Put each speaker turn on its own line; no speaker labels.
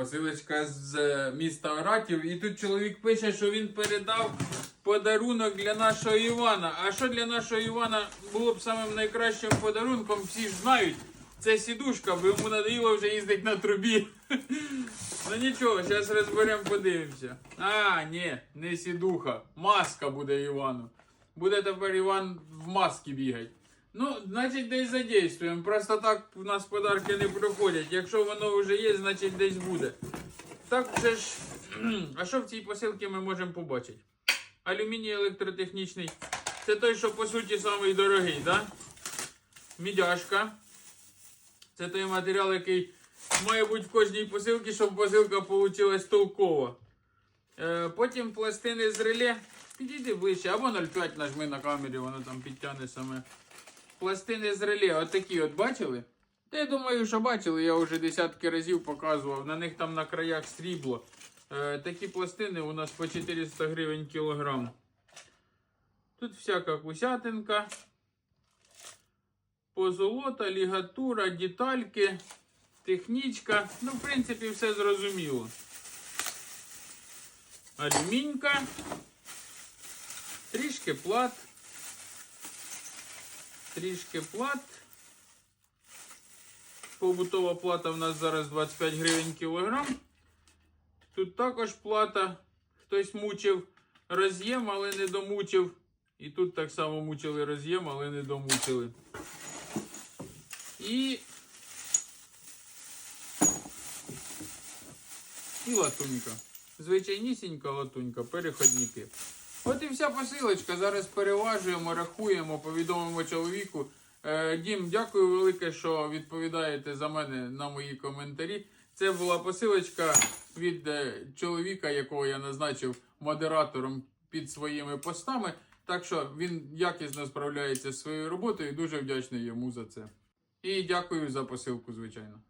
Посилочка з е, міста Оратів. І тут чоловік пише, що він передав подарунок для нашого Івана. А що для нашого Івана було б самим найкращим подарунком, всі ж знають. Це сідушка, бо йому надоїло вже їздити на трубі. Ну нічого, зараз розберемо, подивимося. А, ні, не сідуха. Маска буде Івану. Буде тепер Іван в масці бігати. Ну, значить, десь задействуємо. Просто так у нас подарки не проходять. Якщо воно вже є, значить десь буде. Так вже ж. А що в цій посилці ми можемо побачити? Алюміній електротехнічний. Це той, що по суті самий дорогий, так? Да? Мідяшка. Це той матеріал, який має бути в кожній посилці, щоб посилка вийшла толкова. Е, потім пластини з реле. Підійди ближче, або 0,5 нажми на камері, воно там підтягне саме. Пластини з реле, отакі от бачили? Та я думаю, що бачили, я вже десятки разів показував. На них там на краях срібло. Е, такі пластини у нас по 400 гривень кілограм. Тут всяка кусятинка. Позолота, лігатура, детальки, технічка. Ну, в принципі, все зрозуміло. Алюмінька. Трішки плат. Трішки плат. Побутова плата в нас зараз 25 гривень кілограм. Тут також плата. Хтось мучив роз'єм, але не домучив. І тут так само мучили роз'єм, але не домучили. І. І латунька. Звичайнісінька латунька, переходники. От і вся посилочка. Зараз переважуємо, рахуємо, повідомимо чоловіку. Е, Дім, дякую велике, що відповідаєте за мене на мої коментарі. Це була посилочка від е, чоловіка, якого я назначив модератором під своїми постами. Так що він якісно справляється зі своєю роботою і дуже вдячний йому за це. І дякую за посилку, звичайно.